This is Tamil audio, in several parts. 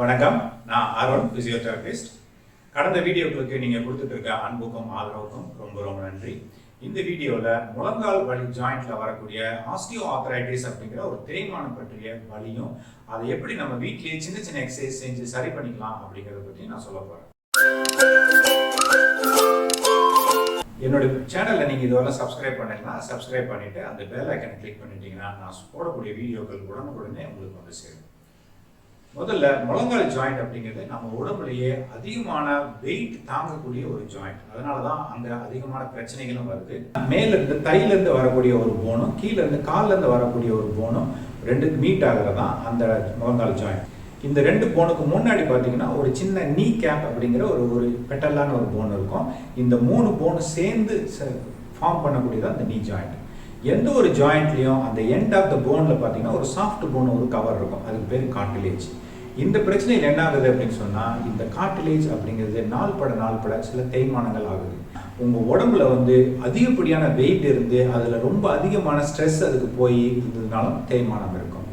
வணக்கம். நான் அருண் பிசியோதெரபிஸ்ட் கடந்த வீடியோக்களுக்கு நீங்கள் கொடுத்துட்டு இருக்க அன்புக்கும் ஆதரவுக்கும் ரொம்ப ரொம்ப நன்றி. இந்த வீடியோவில் முழங்கால் வலி ஜாயிண்டில் வரக்கூடிய ஆஸ்டியோ ஆத்தரைட்டிஸ் அப்படிங்கிற ஒரு தேய்மானம் பற்றிய வலியும் அதை எப்படி நம்ம வீட்டிலேயே சின்ன சின்ன எக்ஸசைஸ் செஞ்சு சரி பண்ணிக்கலாம் அப்படிங்கிறத பற்றி நான் சொல்ல போகிறேன் என்னோட சேனலில் நீங்கள் இதுவரை சப்ஸ்கிரைப் பண்ணலைன்னா சப்ஸ்கிரைப் பண்ணிவிட்டு அந்த பெல் ஐக்கனை கிளிக் பண்ணிட்டீங்கன்னா நான் போடக்கூடிய வீடியோக்கள் உடனுக்குடனே உங்களுக்கு வந்து சேரும். முதல்ல முழங்கால் ஜாயிண்ட் அப்படிங்கிறது நம்ம உடம்புலயே அதிகமான வெயிட் தாங்கக்கூடிய ஒரு ஜாயிண்ட் அதனால தான் அங்கே அதிகமான பிரச்சனைகளும் வருது. மேலேருந்து தையிலேருந்து வரக்கூடிய ஒரு போனும் கீழேருந்து கால்லேருந்து வரக்கூடிய ஒரு போனும் ரெண்டு மீட் ஆகுறதா அந்த முழங்கால் ஜாயிண்ட் இந்த ரெண்டு போனுக்கு முன்னாடி பார்த்தீங்கன்னா ஒரு சின்ன நீ கேப் அப்படிங்கிற ஒரு ஒரு பெட்டலான ஒரு போன் இருக்கும். இந்த மூணு போன் சேர்ந்து ஃபார்ம் பண்ணக்கூடியதான் அந்த நீ ஜாயிண்ட் எந்த ஒரு ஜாயிண்ட்லேயும் அந்த எண்ட் ஆஃப் த போனில் பார்த்தீங்கன்னா ஒரு சாஃப்ட் போன் ஒரு கவர் இருக்கும். அதுக்கு பேர் காட்டிலேஜ் இந்த பிரச்சனையில் என்ன ஆகுது அப்படின்னு சொன்னால் இந்த காட்டிலேஜ் அப்படிங்கிறது நாள் பட நாள் பட சில தேய்மானங்கள் ஆகுது. உங்கள் உடம்புல வந்து அதிகப்படியான வெயிட் இருந்து அதில் ரொம்ப அதிகமான ஸ்ட்ரெஸ் அதுக்கு போய் இருந்ததுனாலும் தேய்மானம் இருக்கும்.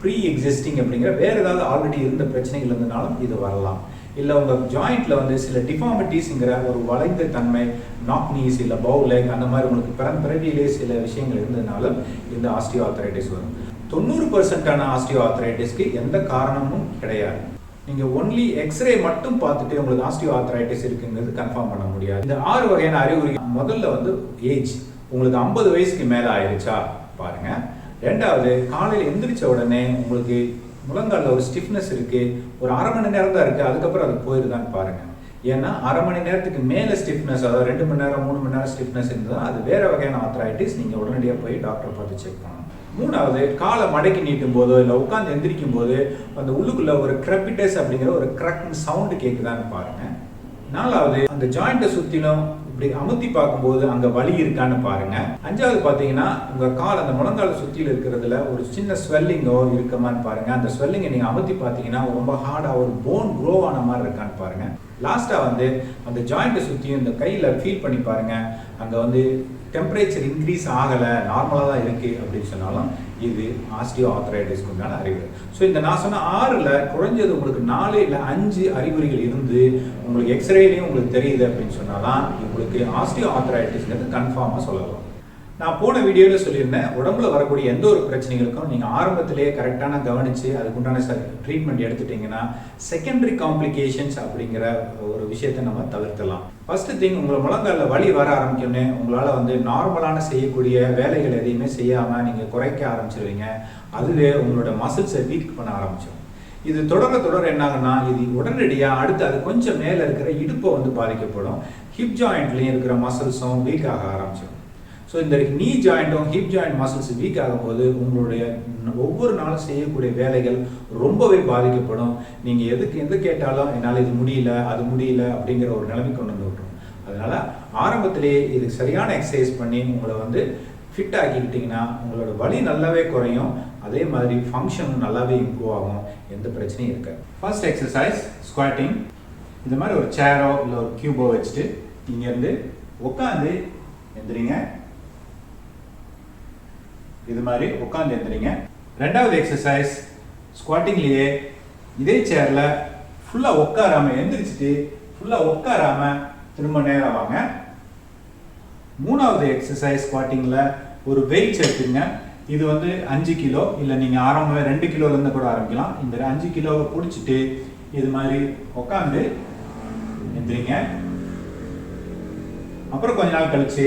ப்ரீ எக்ஸிஸ்டிங் அப்படிங்கிற வேறு ஏதாவது ஆல்ரெடி இருந்த பிரச்சனைகள் இருந்தனாலும் இது வரலாம். இல்லை உங்கள் ஜாயிண்ட்டில் வந்து சில டிஃபார்மிட்டிஸுங்கிற ஒரு வளைந்த தன்மை நாக்னீஸ் இல்லை பவுல் லெக் அந்த மாதிரி உங்களுக்கு பிறந்த பிறவியிலே சில விஷயங்கள் இருந்ததுனாலும் இந்த ஆஸ்டியோ ஆர்த்தரைட்டிஸ் வரும். தொண்ணூறு பர்சன்டான ஆஸ்டியோ ஆர்த்தரைட்டிஸ்க்கு எந்த காரணமும் கிடையாது. நீங்கள் ஒன்லி எக்ஸ்ரே மட்டும் பார்த்துட்டு உங்களுக்கு ஆஸ்டியோ ஆர்த்தரைட்டிஸ் இருக்குங்கிறது கன்ஃபார்ம் பண்ண முடியாது. இந்த ஆறு வகையான அறிகுறி முதல்ல வந்து ஏஜ் உங்களுக்கு ஐம்பது வயசுக்கு மேலே ஆயிடுச்சா பாருங்க. ரெண்டாவது காலையில் எந்திரிச்ச உடனே உங்களுக்கு முழங்காலில் ஒரு ஸ்டிஃப்னஸ் இருக்குது ஒரு அரை மணி நேரம் தான் இருக்குது அதுக்கப்புறம் அது போயிருதான்னு பாருங்கள் ஏன்னா அரை மணி நேரத்துக்கு மேலே ஸ்டிஃப்னஸ் அதாவது ரெண்டு மணி நேரம் மூணு மணி நேரம் ஸ்டிஃப்னஸ் இருந்தால் அது வேறு வகையான ஆர்த்தரைட்டிஸ் நீங்கள் உடனடியாக போய் டாக்டர் பார்த்து செக் பண்ணணும். மூணாவது காலை மடக்கி நீட்டும் போதோ இல்லை உட்காந்து எந்திரிக்கும் போது அந்த உள்ளுக்குள்ளே ஒரு கிரப்பிட்டஸ் அப்படிங்கிற ஒரு கிரக்னு சவுண்டு கேட்குதான்னு பாருங்க. நாலாவது அந்த ஜாயிண்ட்டை சுற்றிலும் இப்படி அமுத்தி பார்க்கும்போது அங்கே வலி இருக்கான்னு பாருங்க. அஞ்சாவது பார்த்தீங்கன்னா உங்கள் கால் அந்த முழங்கால சுற்றியில் இருக்கிறதுல ஒரு சின்ன ஸ்வெல்லிங்கோ இருக்கமான்னு பாருங்க. அந்த ஸ்வெல்லிங்கை நீங்கள் அமுத்தி பார்த்தீங்கன்னா ரொம்ப ஹார்டாக ஒரு போன் க்ரோ ஆன மாதிரி இருக்கான்னு பாருங்க. லாஸ்ட்டாக வந்து அந்த ஜாயிண்ட்டை சுற்றியும் இந்த கையில் ஃபீல் பண்ணி பாருங்க. அங்கே வந்து டெம்பரேச்சர் இன்க்ரீஸ் ஆகலை நார்மலாக தான் இருக்குது அப்படின்னு சொன்னாலும் இது ஆஸ்டியோ ஆர்த்தரைட்டிஸ்க்கு உண்டான அறிகுறி. ஸோ இந்த நான் சொன்ன ஆறில் குறைஞ்சது உங்களுக்கு நாலு இல்லை அஞ்சு அறிகுறிகள் இருந்து உங்களுக்கு எக்ஸ்ரேலையும் உங்களுக்கு தெரியுது அப்படின்னு சொன்னால் தான் உங்களுக்கு ஆஸ்டியோ ஆத்ரைட்டிஸ்ங்கிறது கன்ஃபார்மாக சொல்லலாம். நான் போன வீடியோவில் சொல்லியிருந்தேன் உடம்புல வரக்கூடிய எந்த ஒரு பிரச்சனைகளுக்கும் நீங்கள் ஆரம்பத்திலேயே கரெக்டான கவனித்து அதுக்குண்டான ட்ரீட்மெண்ட் எடுத்துட்டீங்கன்னா செகண்டரி காம்ப்ளிகேஷன்ஸ் அப்படிங்கிற ஒரு விஷயத்தை நம்ம தவிர்த்தலாம். ஃபஸ்ட்டு திங் உங்களை முழங்கால வலி வர ஆரம்பிக்கணும்னே உங்களால் வந்து நார்மலான செய்யக்கூடிய வேலைகள் எதையுமே செய்யாமல் நீங்கள் குறைக்க ஆரம்பிச்சிருவீங்க. அதுவே உங்களோட மசில்ஸை வீக் பண்ண ஆரம்பிச்சிடும் இது தொடர தொடர என்னாகுன்னா இது உடனடியாக அடுத்து அது கொஞ்சம் மேலே இருக்கிற இடுப்பை வந்து பாதிக்கப்படும். ஹிப் ஜாயிண்ட்லேயும் இருக்கிற மசில்ஸும் வீக் ஆக ஆரம்பிச்சிடும் ஸோ இந்த நீ ஜாயிண்ட்டும் ஹிப் ஜாயிண்ட் மசில்ஸ் வீக் ஆகும்போது உங்களுடைய ஒவ்வொரு நாளும் செய்யக்கூடிய வேலைகள் ரொம்பவே பாதிக்கப்படும். நீங்கள் எதுக்கு எது கேட்டாலும் என்னால் இது முடியல அது முடியல அப்படிங்கிற ஒரு நிலைமை கொண்டு வந்து விட்டுரும். அதனால் ஆரம்பத்திலேயே இதுக்கு சரியான எக்ஸசைஸ் பண்ணி உங்களை வந்து ஃபிட் ஆக்கிக்கிட்டிங்கன்னா உங்களோட வலி நல்லாவே குறையும். அதே மாதிரி ஃபங்க்ஷனும் நல்லாவே இம்ப்ரூவ் ஆகும். எந்த பிரச்சனையும் இருக்காது. ஃபர்ஸ்ட் எக்ஸசைஸ் ஸ்குவாட்டிங் இந்த மாதிரி ஒரு சேரோ இல்லை ஒரு கியூபோ வச்சுட்டு இங்கேருந்து உட்காந்து எந்திரிங்க. இது மாதிரி உட்காந்து எழுந்துறீங்க ரெண்டாவது எக்ஸசைஸ் ஸ்குவாட்டிங்லேயே இதே சேரில் ஃபுல்லாக உட்காராம எந்திரிச்சிட்டு ஃபுல்லாக உட்காராமல் திரும்ப நேரம் வாங்க. மூணாவது எக்ஸசைஸ் ஸ்குவாட்டிங்கில் ஒரு வெயிட்ஸ் எடுத்துங்க இது வந்து அஞ்சு கிலோ இல்லை நீங்கள் ஆரம்பமே ரெண்டு கிலோலேருந்து கூட ஆரம்பிக்கலாம். இந்த அஞ்சு கிலோவை பிடிச்சிட்டு இது மாதிரி உட்காந்து எந்திரிங்க அப்புறம் கொஞ்ச நாள் கழிச்சு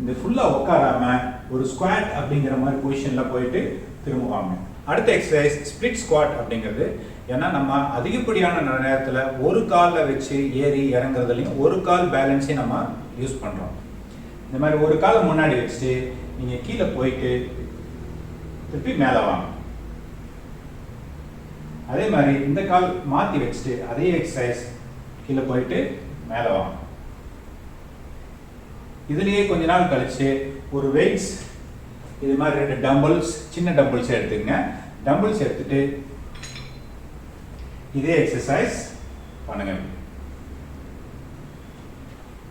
இந்த ஃபுல்லாக உட்காராமல் ஒரு ஸ்குவாட் அப்படிங்கிற மாதிரி பொசிஷனில் போயிட்டு திரும்புவாங்க. அடுத்த எக்ஸசைஸ் ஸ்பிளிட் ஸ்குவாட் அப்படிங்கிறது. ஏன்னா நம்ம அதிகப்படியான நேரத்தில் ஒரு காலில் வச்சு ஏறி இறங்குறதுலையும் ஒரு கால் பேலன்ஸையும் நம்ம யூஸ் பண்ணுறோம் இந்த மாதிரி ஒரு காலை முன்னாடி வச்சுட்டு நீங்கள் கீழே போயிட்டு திருப்பி மேலே வாங்க. அதே மாதிரி இந்த கால் மாற்றி வச்சுட்டு அதே எக்ஸசைஸ் கீழே போயிட்டு மேலே வாங்க. இதுலேயே கொஞ்ச நாள் கழிச்சு ஒரு வெயிட்ஸ் இது மாதிரி ரெண்டு டம்பிள்ஸ் சின்ன டம்பிள்ஸ் எடுத்துங்க டம்பிள்ஸ் எடுத்துட்டு இதே எக்ஸசைஸ் பண்ணுங்க.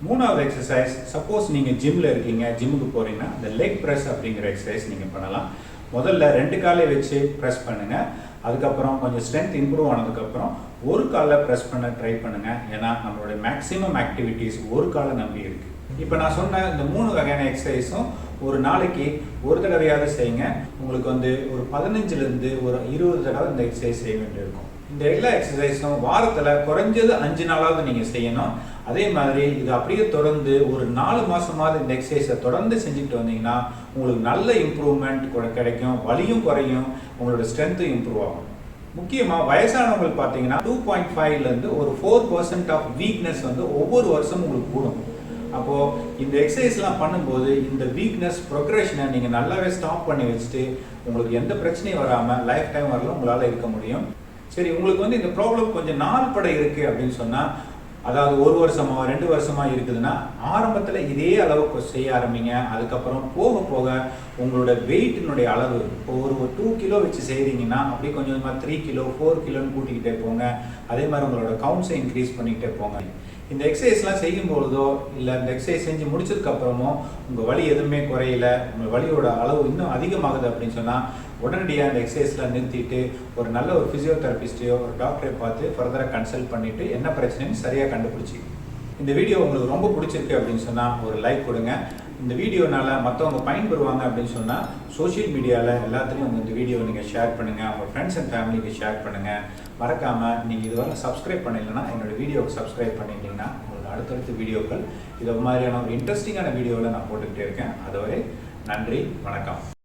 மூணாவது எக்ஸசைஸ் சப்போஸ் நீங்க ஜிம்ல இருக்கீங்க ஜிம்முக்கு போறீங்கன்னா இந்த லெக் ப்ரெஸ் அப்படிங்கிற எக்ஸசைஸ் நீங்க பண்ணலாம். முதல்ல ரெண்டு காலை வச்சு ப்ரெஸ் பண்ணுங்க. அதுக்கப்புறம் கொஞ்சம் ஸ்ட்ரென்த் இம்ப்ரூவ் ஆனதுக்கப்புறம் ஒரு காலில் ப்ரெஸ் பண்ண ட்ரை பண்ணுங்க. ஏன்னா நம்மளுடைய மேக்ஸிமம் ஆக்டிவிட்டீஸ் ஒரு காலை நம்பி இருக்கு. இப்போ நான் சொன்ன இந்த மூணு வகையான எக்ஸசைஸும் ஒரு நாளைக்கு ஒரு தடவையாவது செய்யுங்க. உங்களுக்கு வந்து ஒரு பதினஞ்சுலேருந்து ஒரு இருபது தடவை இந்த எக்ஸசைஸ் செய்ய வேண்டியிருக்கும். இந்த எல்லா எக்ஸசைஸும் வாரத்தில் குறைஞ்சது அஞ்சு நாளாவது நீங்கள் செய்யணும். அதே மாதிரி இது அப்படியே தொடர்ந்து ஒரு நாலு மாதமாவது இந்த எக்ஸசைஸை தொடர்ந்து செஞ்சுட்டு வந்தீங்கன்னா உங்களுக்கு நல்ல இம்ப்ரூவ்மெண்ட் கிடைக்கும். வலியும் குறையும். உங்களோட ஸ்ட்ரென்த்தும் இம்ப்ரூவ் ஆகும். முக்கியமாக வயசானவங்களுக்கு பார்த்தீங்கன்னா டூ பாயிண்ட் ஃபைவ்லேருந்து ஒரு ஃபோர் பர்சன்ட் ஆஃப் வீக்னஸ் வந்து ஒவ்வொரு வருஷமும் உங்களுக்கு கூடும். அப்போது இந்த எக்ஸசைஸ்லாம் பண்ணும்போது இந்த வீக்னஸ் ப்ரொக்ரெஷனை நீங்கள் நல்லாவே ஸ்டாப் பண்ணி வச்சுட்டு உங்களுக்கு எந்த பிரச்சனையும் வராமல் லைஃப் டைம் வரல உங்களால் இருக்க முடியும். சரி உங்களுக்கு வந்து இந்த ப்ராப்ளம் கொஞ்சம் நாள் பட இருக்குது அப்படின்னு சொன்னால் அதாவது ஒரு வருஷமா ரெண்டு வருஷமா இருக்குதுன்னா ஆரம்பத்தில் இதே அளவுக்கு செய்ய ஆரம்பிங்க. அதுக்கப்புறம் போக போக உங்களோட வெயிட்டினுடைய அளவு இப்போ ஒரு டூ கிலோ வச்சு செய்கிறீங்கன்னா அப்படி கொஞ்சம் கொஞ்சமாக த்ரீ கிலோ ஃபோர் கிலோன்னு கூட்டிக்கிட்டே போங்க. அதே மாதிரி உங்களோட கவுண்ட்ஸை இன்க்ரீஸ் பண்ணிக்கிட்டே போங்க. இந்த எக்ஸசைஸ்லாம் செய்யும் பொழுதோ இல்லை இந்த எக்ஸசைஸ் செஞ்சு முடிச்சதுக்கு அப்புறமோ உங்கள் வலி எதுவுமே குறையல உங்கள் வலியோட அளவு இன்னும் அதிகமாகுது அப்படின்னு சொன்னால் உடனடியாக அந்த எக்ஸசைஸ்லாம் நிறுத்திட்டு ஒரு நல்ல ஒரு ஃபிசியோதெரபிஸ்டையோ ஒரு டாக்டரை பார்த்து ஃபர்தராக கன்சல்ட் பண்ணிவிட்டு என்ன பிரச்சனைன்னு சரியாக கண்டுபிடிச்சி. இந்த வீடியோ உங்களுக்கு ரொம்ப பிடிச்சிருக்கு அப்படின்னு சொன்னால் ஒரு லைக் கொடுங்க. இந்த வீடியோனால மற்றவங்க பயன்பெறுவாங்க அப்படின்னு சொன்னால் சோஷியல் மீடியாவில் எல்லாத்துலேயும் உங்கள் இந்த வீடியோ நீங்கள் ஷேர் பண்ணுங்கள் உங்கள் ஃப்ரெண்ட்ஸ் அண்ட் ஃபேமிலிக்கு ஷேர் பண்ணுங்கள் மறக்காமல் நீங்கள் இதுவரை சப்ஸ்கிரைப் பண்ணலைன்னா என்னோட வீடியோவுக்கு சப்ஸ்கிரைப் பண்ணிட்டீங்கன்னா உங்களுக்கு அடுத்தடுத்த வீடியோக்கள் இது மாதிரியான ஒரு இன்ட்ரெஸ்டிங்கான வீடியோவில் நான் போட்டுக்கிட்டே இருக்கேன். அதுவரை நன்றி வணக்கம்.